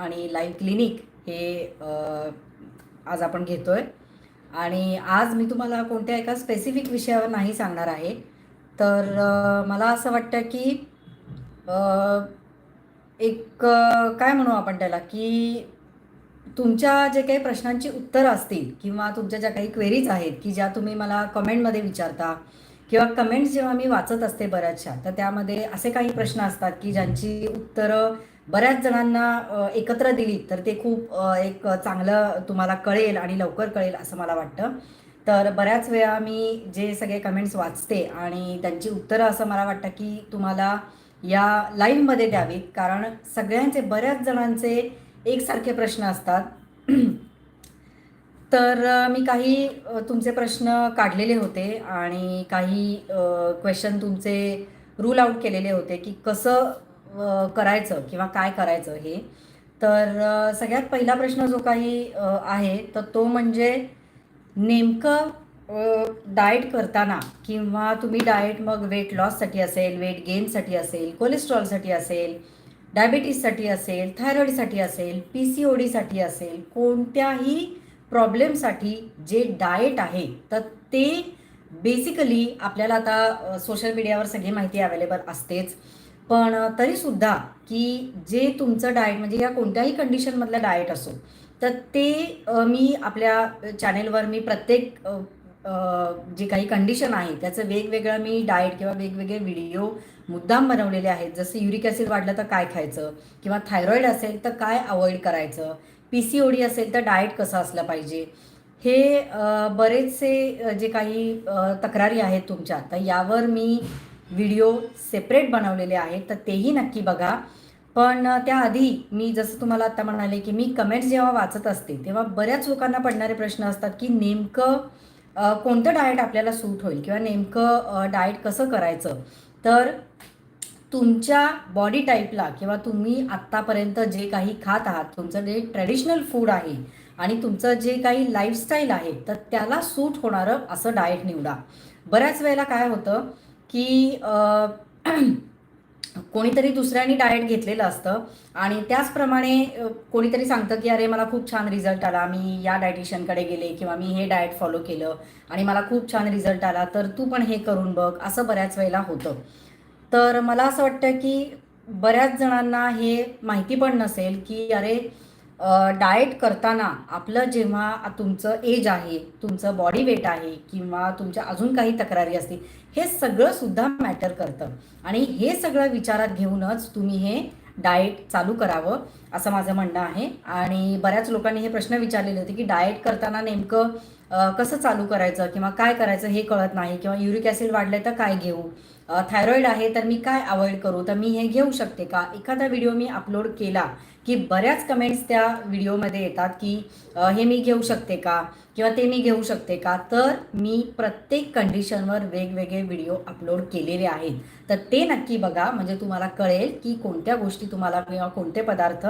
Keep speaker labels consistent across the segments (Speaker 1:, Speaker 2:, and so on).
Speaker 1: आणि live clinic हे आज आपण घेतो आहे आणि आज मी तुम्हाला कोणत्या एका स्पेसिफिक विषयावर नाही सांगणार आहे. तर मला असं वाटतं की एक काय म्हणू आपण त्याला की तुमच्या जे काही प्रश्नांची उत्तरं असतील किंवा तुमच्या ज्या काही क्वेरीज आहेत की ज्या तुम्ही मला कमेंटमध्ये विचारता किंवा कमेंट्स जेव्हा मी वाचत असते बऱ्याचशा तर त्यामध्ये असे काही प्रश्न असतात की ज्यांची उत्तरं बऱ्याच जणांना एकत्र दिली तर ते खूप एक चांगलं तुम्हाला कळेल आणि लवकर कळेल असं मला वाटतं. तर बऱ्याच वेळा मी जे सगळे कमेंट्स वाचते आणि त्यांची उत्तरं असं मला वाटतं की तुम्हाला या लाईव्हमध्ये द्यावीत. कारण सगळ्यांचे बऱ्याच जणांचे एकसारखे प्रश्न असतात. तर मी काही तुमचे प्रश्न काढलेले होते आणि काही क्वेश्चन तुमचे रूल आऊट केलेले होते की कसं करायचं किंवा काय करायचं हे. तर सगळ्यात पहिला प्रश्न जो काही आहे तर तो म्हणजे नेमकं डाएट करताना किंवा तुम्ही डाएट मग वेट लॉससाठी असेल वेट गेनसाठी असेल कोलेस्ट्रॉलसाठी असेल डायबिटीजसाठी असेल थायरॉईडसाठी असेल पी सी ओ डीसाठी असेल कोणत्याही प्रॉब्लेमसाठी जे डाएट आहे तर ते बेसिकली आपल्याला आता सोशल मीडियावर सगळी माहिती अवेलेबल असतेच. पण तरीसुद्धा की जे तुमचं डाएट म्हणजे या कोणत्याही कंडिशनमधलं डाएट असो तर ते मी आपल्या चॅनेलवर मी प्रत्येक जे काही कंडिशन आहे त्याचं वेगवेगळं मी डाएट किंवा वेगवेगळे व्हिडिओ मुद्दाम बनवलेले आहेत. जसं युरिक ॲसिड वाढलं तर काय खायचं किंवा थायरॉईड असेल तर काय अवॉइड करायचं पी सी ओ डी असेल तर डाएट कसं असलं पाहिजे हे बरेचसे जे काही तक्रारी आहेत तुमच्या तर यावर मी व्हिडिओ सेपरेट बनवलेले आहेत तर तेही नक्की बघा. पण त्याआधी मी जसं तुम्हाला आत्ता म्हणाले की मी कमेंट्स जेव्हा वाचत असते तेव्हा बऱ्याच लोकांना पडणारे प्रश्न असतात की नेमकं कोणतं डाएट आपल्याला सूट होईल किंवा नेमकं डाएट कसं करायचं? तर तुमच्या बॉडी टाईपला किंवा तुम्ही आत्तापर्यंत जे काही खात आहात तुमचं जे ट्रेडिशनल फूड आहे आणि तुमचं जे काही लाईफस्टाईल आहे तर त्याला सूट होणारं असं डाएट निवडा. बऱ्याच वेळेला काय होतं की कोणीतरी दुसऱ्याने डाएट घेतलेलं असतं आणि त्याचप्रमाणे कोणीतरी सांगतं की अरे मला खूप छान रिझल्ट आला. मी या डायटिशियनकडे गेले किंवा मी हे डाएट फॉलो केलं आणि मला खूप छान रिझल्ट आला. तर तू पण हे करून बघ. असं बऱ्याच वेळेला होतं. तर मला असं वाटतं की बऱ्याच जणांना हे माहिती पण नसेल की अरे डाएट करताना आपलं जेव्हा तुमचं एज आहे तुमचं बॉडी वेट आहे किंवा तुमच्या अजून काही तक्रारी असतील हे सगळं सुद्धा मॅटर करतं. आणि हे सगळं विचारात घेऊनच तुम्ही हे डाएट चालू करावं असं माझं म्हणणं आहे. आणि बऱ्याच लोकांनी हे प्रश्न विचारलेले होते की डाएट करताना नेमकं कसं चालू करायचं किंवा काय करायचं हे कळत नाही किंवा युरिक ॲसिड वाढलं तर काय घेऊ? थायरॉईड आहे तर मी काय अवॉइड करू? तर मी हे घेऊ शकते का? एखादा व्हिडिओ मी अपलोड केला की बऱ्याच कमेंट्स त्या व्हिडिओमध्ये येतात की हे मी घेऊ शकते का? किंवा ते मी घेऊ शकते का? तर मी प्रत्येक कंडिशनवर वेगवेगळे व्हिडिओ अपलोड केलेले आहेत. तर ते नक्की बघा. म्हणजे तुम्हाला कळेल की कोणत्या गोष्टी तुम्हाला किंवा कोणते पदार्थ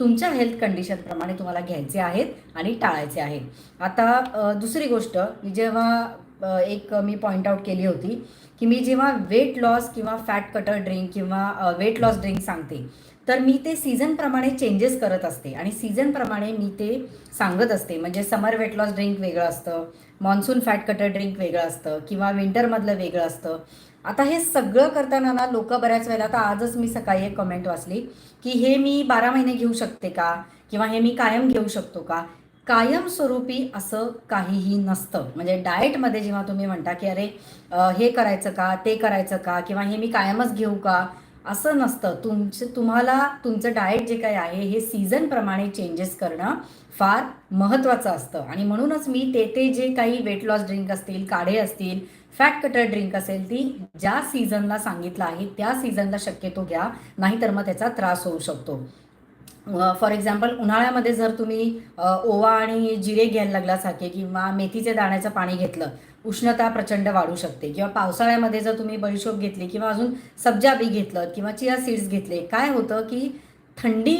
Speaker 1: तुमच्या हेल्थ कंडिशनप्रमाणे तुम्हाला घ्यायचे आहेत आणि टाळायचे आहेत. आता दुसरी गोष्ट मी जेव्हा एक मी पॉईंट आऊट केली होती की मी जेव्हा वेट लॉस किंवा फॅट कटर ड्रिंक किंवा वेट लॉस ड्रिंक सांगते तर मी ते सीझनप्रमाणे चेंजेस करत असते. आणि सीझनप्रमाणे मी ते सांगत असते. म्हणजे समर वेट लॉस ड्रिंक वेगळं असतं. मॉन्सून फॅट कटर ड्रिंक वेगळं असतं. किंवा विंटरमधलं वेगळं असतं. आता हे सगळं करताना ना लोक बऱ्याच वेळेला आता आजच मी सकाळी एक कमेंट वाचली की हे मी बारा महिने घेऊ शकते का? किंवा हे मी कायम घेऊ शकतो का? कायमस्वरूपी असं काहीही नसतं. म्हणजे डाएटमध्ये जेव्हा तुम्ही म्हणता की अरे हे करायचं का? ते करायचं का? किंवा हे मी कायमच घेऊ का? असं नसतं. तुमचं तुम्हाला तुमचं डाएट जे काही आहे हे सीझनप्रमाणे चेंजेस करणं फार महत्त्वाचं असतं. आणि म्हणूनच मी ते ते जे काही वेट लॉस ड्रिंक असतील काढे असतील फॅट कटर ड्रिंक असेल ती ज्या सीझनला सांगितलं आहे त्या सीझनला शक्यतो घ्या. नाहीतर मग त्याचा त्रास होऊ शकतो. फॉर एक्झाम्पल उन्हाळ्यामध्ये जर तुम्ही ओवा आणि जिरे घ्यायला लागल्यासारखे किंवा मेथीचे दाण्याचं पाणी घेतलं उष्णता प्रचंड वाढू शकते. किंवा पावसाळ्यामध्ये जर तुम्ही बडीशोप घेतली किंवा अजून सब्जा बी घेतलं किंवा चिया सीड्स घेतले काय होतं की थंडी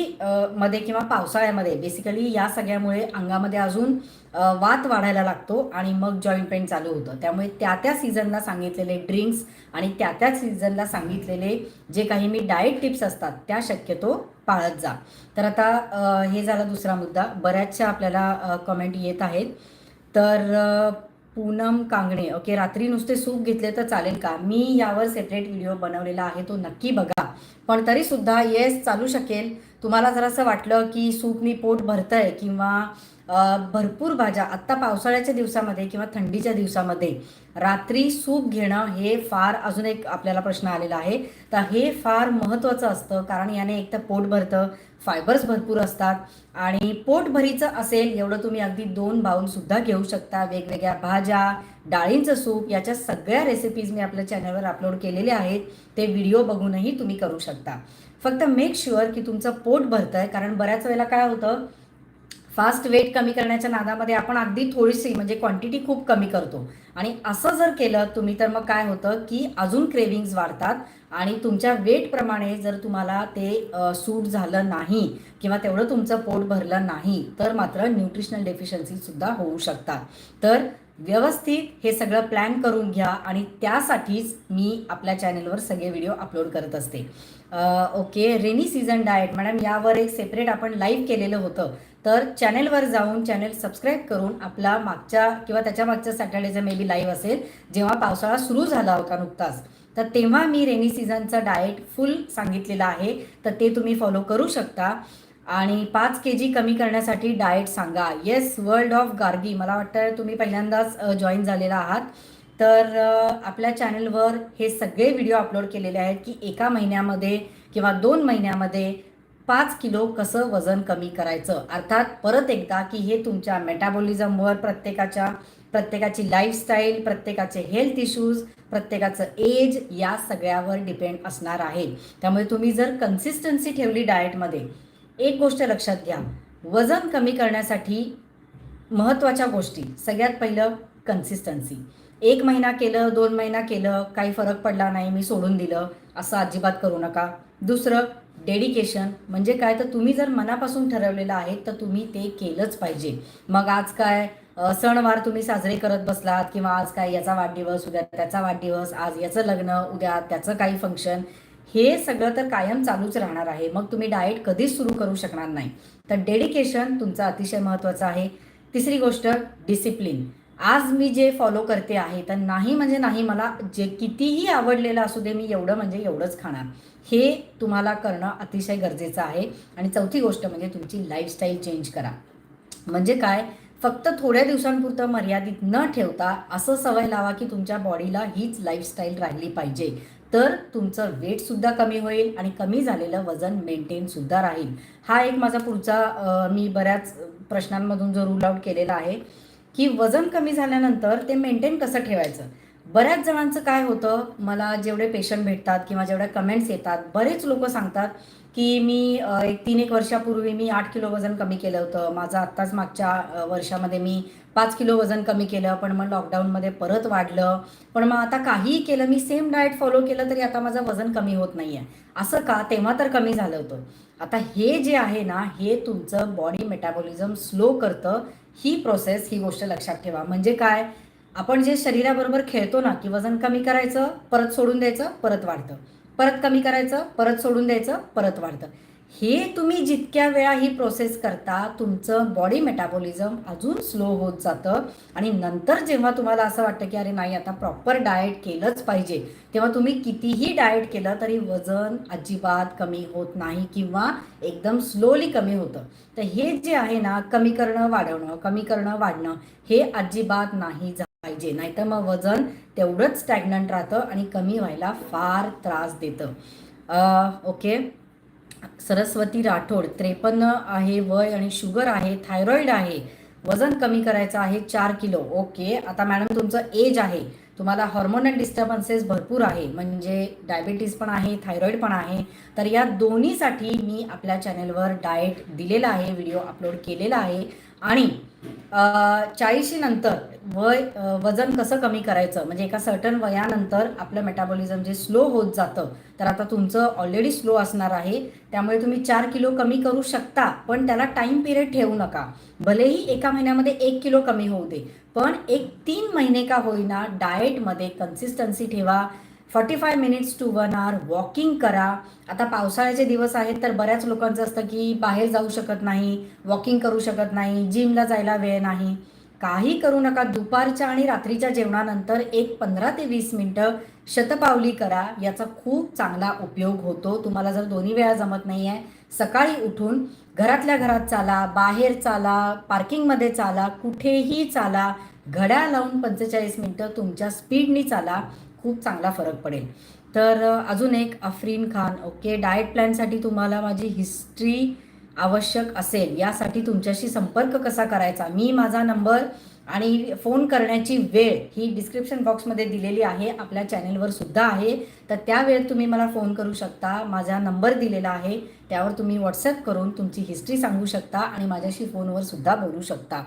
Speaker 1: मध्ये किंवा पावसाळ्यामध्ये बेसिकली या सगळ्यामुळे अंगामध्ये अजून वात वाढायला लागतो आणि मग जॉईंट पेन चालू होतं. त्यामुळे त्या त्या सीझनला सांगितलेले ड्रिंक्स आणि त्या त्या सीझनला सांगितलेले जे काही मी डाएट टिप्स असतात त्या शक्यतो पाळत जा. तर आता हे झाला दुसरा मुद्दा. बऱ्याचशा आपल्याला कमेंट येत आहेत. तर पूनम कांगणे. ओके रात्री नुसते सूप घेतले तर चालेल का? मी यावर सेपरेट व्हिडिओ बनवलेला आहे तो नक्की बघा. पण तरी सुद्धा येस चालू शकेल. तुम्हाला जरासं वाटलं की सूप मी पोट भरतंय किंवा भरपूर भाज्या. आत्ता पावसाळ्याच्या दिवसामध्ये किंवा थंडीच्या दिवसामध्ये रात्री सूप घेणं हे फार अजून एक आपल्याला प्रश्न आलेला आहे. तर हे फार महत्त्वाचं असतं कारण याने एक तर पोट भरतं फायबर्स भरपूर असतात आणि पोटभरीचं असेल एवढं तुम्ही अगदी दोन बाऊलसुद्धा घेऊ शकता. वेगवेगळ्या भाज्या डाळींचं सूप याच्या सगळ्या रेसिपीज मी आपल्या चॅनलवर अपलोड केलेल्या आहेत. ते व्हिडिओ बघूनही तुम्ही करू शकता. फक्त मेक शुअर की तुमचं पोट भरतं आहे कारण बऱ्याच वेळेला काय होतं फास्ट वेट कमी करण्याच्या नादामध्ये आपण अगदी थोडीशी म्हणजे क्वांटिटी खूप कमी करतो. आणि असं जर केलं तुम्ही तर मग काय होतं की अजून क्रेविंग्ज वाढतात आणि तुमच्या वेटप्रमाणे जर तुम्हाला ते सूट झालं नाही किंवा तेवढं तुमचं पोट भरलं नाही तर मात्र न्यूट्रिशनल डेफिशियन्सीसुद्धा होऊ शकतात. तर व्यवस्थित हे सगळं प्लॅन करून घ्या आणि त्यासाठीच मी आपल्या चॅनलवर सगळे व्हिडिओ अपलोड करत असते. Okay rainy season diet madam यावर एक सेपरेट आपण लाईव्ह केलेलं होतं. तर चॅनेलवर जाऊन चॅनेल सबस्क्राईब करून आपला मागच्या किंवा त्याच्या मागच्या सॅटर्डेचं मे बी लाईव्ह असेल जेव्हा पावसाळा सुरू झाला होता नुकताच. तर तेव्हा मी रेनी सीझनचं डाएट फुल सांगितलेलं आहे. तर ते तुम्ही फॉलो करू शकता. आणि पाच के जी कमी करण्यासाठी डाएट सांगा. येस वर्ल्ड ऑफ गार्गी मला वाटतं तुम्ही पहिल्यांदाच जॉईन झालेला आहात. तर आपल्या चॅनलवर हे सगळे व्हिडिओ अपलोड केलेले आहेत की एका महिन्यामध्ये किंवा दोन महिन्यामध्ये पाच किलो कसं वजन कमी करायचं? अर्थात परत एकदा की हे तुमच्या मेटाबॉलिझमवर प्रत्येकाच्या प्रत्येकाची लाईफस्टाईल प्रत्येकाचे हेल्थ इश्यूज प्रत्येकाचं एज या सगळ्यावर डिपेंड असणार आहे. त्यामुळे तुम्ही जर कन्सिस्टन्सी ठेवली डाएटमध्ये एक गोष्ट लक्षात घ्या. वजन कमी करण्यासाठी महत्त्वाच्या गोष्टी. सगळ्यात पहिलं कन्सिस्टन्सी एक महिना केलं दोन महिना केलं काही फरक पडला नाही मी सोडून दिलं असं अजिबात करू नका. दुसरं डेडिकेशन म्हणजे काय? तर तुम्ही जर मनापासून ठरवलेलं आहे तर तुम्ही ते केलंच पाहिजे. मग आज काय? सणवार तुम्ही साजरे करत बसलात किंवा आज काय याचा वाढदिवस उद्या त्याचा वाढदिवस आज याचं लग्न उद्या त्याचं काही फंक्शन हे सगळं तर कायम चालूच राहणार आहे. मग तुम्ही डाएट कधीच सुरू करू शकणार नाही. तर डेडिकेशन तुमचं अतिशय महत्त्वाचं आहे. तिसरी गोष्ट डिसिप्लिन आज मी जे फॉलो करते आहे तर नाही म्हणजे नाही मला जे कितीही आवडलेलं असू दे मी एवढं म्हणजे एवढंच खाणार. हे तुम्हाला करणं अतिशय गरजेचं आहे. आणि चौथी गोष्ट म्हणजे तुमची लाईफस्टाईल चेंज करा. म्हणजे काय? फक्त थोड्या दिवसांपुरतं मर्यादित न ठेवता असं सवय लावा की तुमच्या बॉडीला हीच लाईफस्टाईल राहिली पाहिजे. तर तुमचं वेटसुद्धा कमी होईल आणि कमी झालेलं वजन मेंटेनसुद्धा राहील. हा एक माझा पुढचा मी बऱ्याच प्रश्नांमधून जो रूल आउट केलेला आहे की वजन कमी झाल्यानंतर ते मेंटेन कसं ठेवायचं? बऱ्याच जणांचं काय होतं मला जेवढे पेशंट भेटतात किंवा जेवढ्या कमेंट्स येतात बरेच लोक सांगतात की मी एक तीन एक वर्षापूर्वी मी आठ किलो वजन कमी केलं होतं. माझं आत्ताच मागच्या वर्षामध्ये मी पाच किलो वजन कमी केलं पण मग लॉकडाऊनमध्ये परत वाढलं. पण मग आता काहीही केलं मी सेम डाएट फॉलो केलं तरी आता माझं वजन कमी होत नाही आहे असं का? तेव्हा तर कमी झालं होतं. आता हे जे आहे ना हे तुमचं बॉडी मेटाबॉलिझम स्लो करतं. ही प्रोसेस ही गोष्ट लक्षात ठेवा. म्हणजे काय? आपण जे शरीराबरोबर खेळतो ना की वजन कमी करायचं परत सोडून द्यायचं परत वाढतं. परत कमी करायचं परत सोडून द्यायचं परत वाढतं. हे तुम्ही जितक्या वेळा ही प्रोसेस करता तुमचं बॉडी मेटाबॉलिझम अजून स्लो होत जातं. आणि नंतर जेव्हा तुम्हाला असं वाटतं की अरे नाही आता प्रॉपर डाएट केलंच पाहिजे तेव्हा तुम्ही कितीही डाएट केलं तरी वजन अजिबात कमी होत नाही किंवा एकदम स्लोली कमी होतं. तर हे जे आहे ना कमी करणं वाढवणं कमी करणं वाढणं हे अजिबात नाही झालं. पाहिजे. नाहीतर मग वजन तेवढंच स्टॅग्नंट राहतं आणि कमी व्हायला फार त्रास देतं. ओके सरस्वती राठोड त्रेपन्न आहे वय आणि शुगर आहे थायरॉईड आहे. वजन कमी करायचं आहे चार किलो. ओके आता मॅडम तुमचं एज आहे. तुम्हाला हॉर्मोनल डिस्टर्बन्सेस भरपूर आहे. म्हणजे डायबिटीज पण आहे थायरॉईड पण आहे. तर या दोन्हीसाठी मी आपल्या चॅनेलवर डाएट दिलेला आहे व्हिडिओ अपलोड केलेला आहे. आणि चाळीशी नंतर वय वजन कसं कमी करायचं? म्हणजे एका सर्टन वयानंतर आपलं मेटाबॉलिझम जे स्लो होत जातं तर आता तुमचं ऑलरेडी स्लो असणार आहे. त्यामुळे तुम्ही चार किलो कमी करू शकता पण त्याला टाईम पिरियड ठेवू नका. भलेही एका महिन्यामध्ये एक किलो कमी होऊ दे पण एक तीन महिने का होईना डाएटमध्ये कन्सिस्टन्सी ठेवा. Forty five minutes to one hour walking करा. आता पावसाळ्याचे दिवस आहेत तर बऱ्याच लोकांचं असतं की बाहेर जाऊ शकत नाही वॉकिंग करू शकत नाही जिमला जायला वेळ नाही. काही करू नका. दुपारच्या आणि रात्रीच्या जेवणानंतर एक पंधरा ते वीस मिनटं शतपावली करा. याचा खूप चांगला उपयोग होतो. तुम्हाला जर दोन्ही वेळा जमत नाही आहे सकाळी उठून घरातल्या घरात चाला बाहेर चाला पार्किंगमध्ये चाला कुठेही चाला. घड्याळ लावून पंचेचाळीस मिनटं तुमच्या स्पीडनी चाला खूप चांगला फरक पडेल. तर अजून एक अफरीन खान ओके? डाएट प्लॅनसाठी तुम्हाला माझी हिस्ट्री आवश्यक असेल. यासाठी तुमच्याशी संपर्क कसा करायचा? मी माझा नंबर आणि फोन करण्याची वेळ ही डिस्क्रिप्शन बॉक्समध्ये दिलेली आहे आपल्या चॅनेलवर सुद्धा आहे. तर त्या वेळेत तुम्ही मला फोन करू शकता. माझा नंबर दिलेला आहे. त्यावर तुम्ही व्हॉट्सअप करून तुमची हिस्ट्री सांगू शकता आणि माझ्याशी फोनवर सुद्धा बोलू शकता.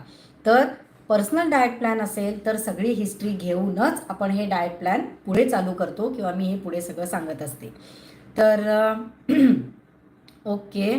Speaker 1: तर पर्सनल डाएट प्लॅन असेल तर सगळी हिस्ट्री घेऊनच आपण हे डाएट प्लॅन पुढे चालू करतो किंवा मी हे पुढे सगळं सांगत असते. तर ओके.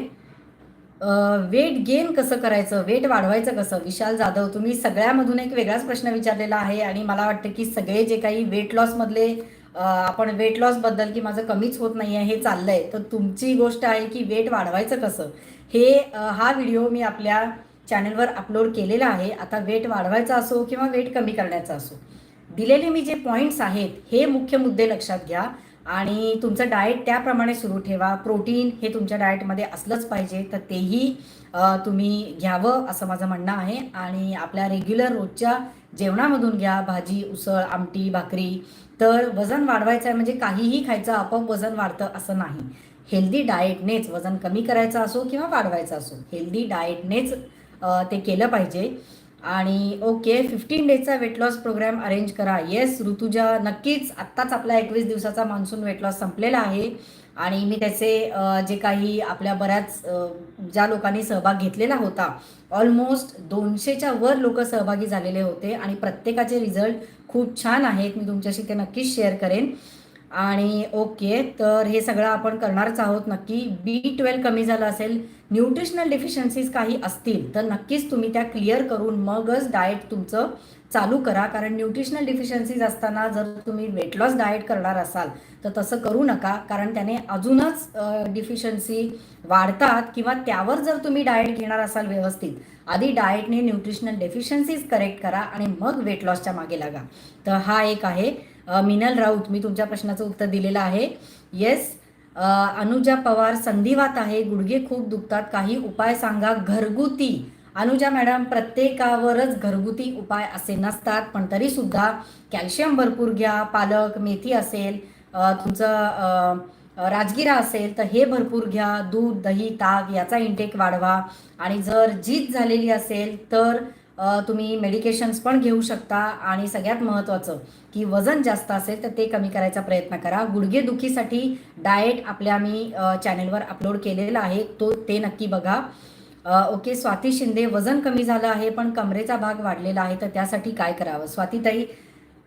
Speaker 1: वेट गेन कसं करायचं? वेट वाढवायचं कसं? विशाल जाधव तुम्ही सगळ्यामधून एक वेगळाच प्रश्न विचारलेला आहे आणि मला वाटतं की सगळे जे काही वेट लॉसमधले आपण वेट लॉसबद्दल की माझं कमीच होत नाही आहे हे चाललंय. तर तुमची गोष्ट आहे की वेट वाढवायचं कसं? हे हा व्हिडिओ मी आपल्या चॅनलवर अपलोड केलेला आहे आता वेट वाढवायचा असो किंवा वेट कमी करण्याचा असो. दिलेले मी जे पॉईंट्स आहेत हे मुख्य मुद्दे लक्षात घ्या आणि तुमचं डाएट त्याप्रमाणे सुरू ठेवा. प्रोटीन हे तुमच्या डाएटमध्ये असलंच पाहिजे तर तेही तुम्ही घ्यावं असं माझं म्हणणं आहे. आणि आपल्या रेग्युलर रोजच्या जेवणामधून घ्या भाजी उसळ आमटी भाकरी. तर वजन वाढवायचं आहे म्हणजे काहीही खायचं आपोआप वजन वाढतं असं नाही. हेल्दी डाएटनेच वजन कमी करायचं असो किंवा वाढवायचं असो. हेल्दी डाएटनेच ते केलं पाहिजे. आणि ओके फिफ्टीन डेजचा वेट लॉस प्रोग्राम अरेंज करा. येस ऋतुजा नक्कीच आत्ताच आपला एकवीस दिवसाचा मान्सून वेट लॉस संपलेला आहे. आणि मी त्याचे जे काही आपल्या बऱ्याच ज्या लोकांनी सहभाग घेतलेला होता ऑलमोस्ट दोनशेच्या वर लोक सहभागी झालेले होते. आणि प्रत्येकाचे रिझल्ट खूप छान आहेत. मी तुमच्याशी ते नक्कीच शेअर करेन. आणि ओके तर हे सगळं आपण करणारच आहोत. नक्की बी ट्वेल्व कमी झालं असेल न्यूट्रिशनल डिफिशियन्सीज काही असतील तर नक्कीच तुम्ही त्या क्लिअर करून मगच डाएट तुमचं चालू करा. कारण न्यूट्रिशनल डिफिशियन्सीज असताना जर तुम्ही वेट लॉस डाएट करणार असाल तर तसं करू नका. कारण त्याने अजूनच डिफिशियन्सी वाढतात किंवा त्यावर जर तुम्ही डाएट घेणार असाल व्यवस्थित आधी डाएटने न्यूट्रिशनल डेफिशियन्सीज करेक्ट करा आणि मग वेट लॉसच्या मागे लागा. तर हा एक आहे. मिनल राऊत मी तुमच्या प्रश्नाचं उत्तर दिलेलं आहे. येस अनुजा पवार संधिवात आहे गुडघे खूप दुखतात काही उपाय सांगा घरगुती. अनुजा मॅडम प्रत्येकावरच घरगुती उपाय असे नसतात पण तरीसुद्धा कॅल्शियम भरपूर घ्या पालक मेथी असेल तुमचं राजगिरा असेल तर हे भरपूर घ्या दूध दही ताक याचा इंटेक वाढवा. आणि जर जीत झालेली असेल तर तुम्ही मेडिकेशन्स पण घेऊ शकता. आणि सगळ्यात महत्त्वाचं की वजन जास्त असेल तर ते कमी करायचा प्रयत्न करा. गुडघेदुखीसाठी डाएट आपल्या मी चॅनलवर चॅनेलवर अपलोड केलेला आहे. तो ते नक्की बघा. ओके स्वाती शिंदे वजन कमी झालं आहे पण कमरेचा भाग वाढलेला आहे तर त्यासाठी काय करावं? स्वातीताई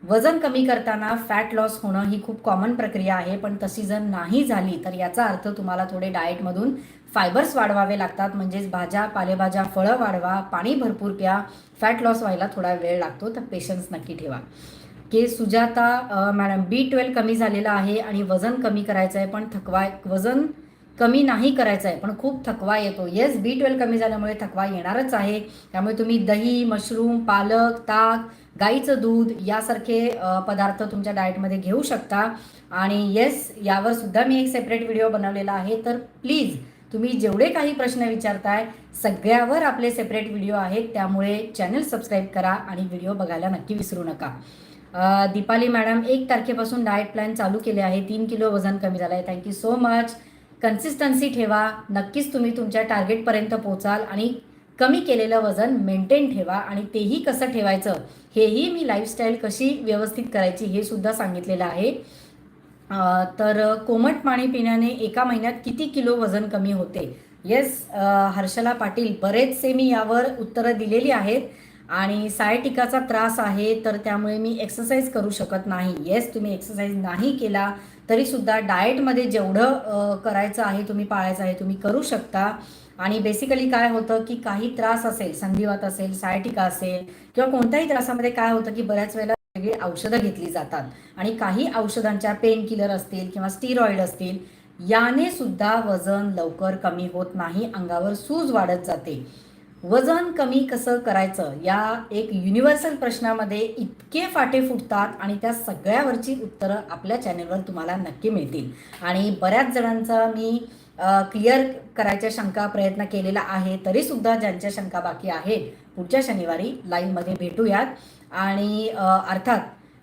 Speaker 1: वजन कमी करताना फॅट लॉस होणं ही खूप कॉमन प्रक्रिया आहे पण तशी जर नाही झाली तर याचा अर्थ तुम्हाला थोडे डाएटमधून फायबर्स वाढवावे लागतात म्हणजेच भाज्या पालेभाज्या फळं वाढवा पाणी भरपूर प्या फॅट लॉस व्हायला थोडा वेळ लागतो तर पेशन्स नक्की ठेवा. K Sujata madam B twelve कमी झालेलं आहे आणि वजन कमी करायचं आहे पण थकवा वजन कमी नाही करायचं आहे पण खूप थकवा येतो. येस बी ट्वेल्व कमी झाल्यामुळे थकवा येणारच आहे. त्यामुळे तुम्ही दही मशरूम पालक ताक गाईचं दूध यासारखे पदार्थ तुमच्या डाएटमध्ये घेऊ शकता. आणि येस यावर सुद्धा मी एक सेपरेट व्हिडिओ बनवलेला आहे तर प्लीज तुम्ही जेवढे काही प्रश्न विचारताय सगळ्यावर आपले सेपरेट व्हिडिओ आहेत त्यामुळे चॅनल सबस्क्राईब करा आणि व्हिडिओ बघायला नक्की विसरू नका. दीपाली मॅडम एक तारखेपासून डाएट प्लॅन चालू केले आहे तीन किलो वजन कमी झालं आहे थँक्यू सो मच कन्सिस्टन्सी ठेवा. नक्कीच तुम्ही तुमच्या टार्गेटपर्यंत पोचाल आणि कमी केलेलं वजन मेंटेन ठेवा आणि तेही कसं ठेवायचं हेही मी लाईफस्टाईल कशी व्यवस्थित करायची हे सुद्धा सांगितलेलं आहे. तर कोमट पाणी पिण्याने एका महिन्यात किती किलो वजन कमी होते? येस हर्षला पाटील बरेचसे मी यावर उत्तरं दिलेली आहेत आणि सायटिकाचा त्रास आहे तर त्यामुळे मी एक्सरसाइज करू शकत नाही. येस तुम्ही एक्सरसाइज नाही केला तरीसुद्धा डाएटमध्ये जेवढं करायचं आहे तुम्ही पाळायचं आहे तुम्ही करू शकता. आणि बेसिकली काय होतं की काही त्रास असेल संधिवात असेल सायटिका असेल किंवा कोणत्याही त्रासामध्ये काय होतं की बऱ्याच वेळेला वेगळी औषधं घेतली जातात. आणि काही औषधांच्या पेन किलर असतील किंवा स्टिरॉइड असतील याने सुद्धा वजन लवकर कमी होत नाही अंगावर सूज वाढत जाते. वजन कमी कसं करायचं? या एक युनिव्हर्सल प्रश्नामध्ये इतके फाटे फुटतात आणि त्या सगळ्यावरची उत्तरं आपल्या चॅनेलवर तुम्हाला नक्की मिळतील. आणि बऱ्याच जणांचा मी क्लिअर करायच्या शंका प्रयत्न केलेला आहे तरीसुद्धा ज्यांच्या शंका बाकी आहेत पुढच्या शनिवारी लाईव्हमध्ये भेटूयात. आणि अर्थात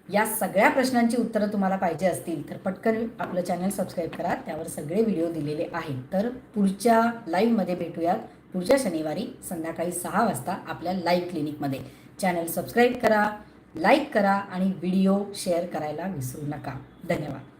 Speaker 1: या सगळ्या प्रश्नांची उत्तरं तुम्हाला पाहिजे असतील तर पटकन आपलं चॅनल सबस्क्राईब करा. त्यावर सगळे व्हिडिओ दिलेले आहेत. तर पुढच्या लाईव्हमध्ये भेटूयात. पुढच्या शनिवारी संध्याकाळी सहा वाजता आपल्या लाईव्ह क्लिनिकमध्ये चॅनल सबस्क्राईब करा लाईक करा आणि व्हिडिओ शेअर करायला विसरू नका. धन्यवाद.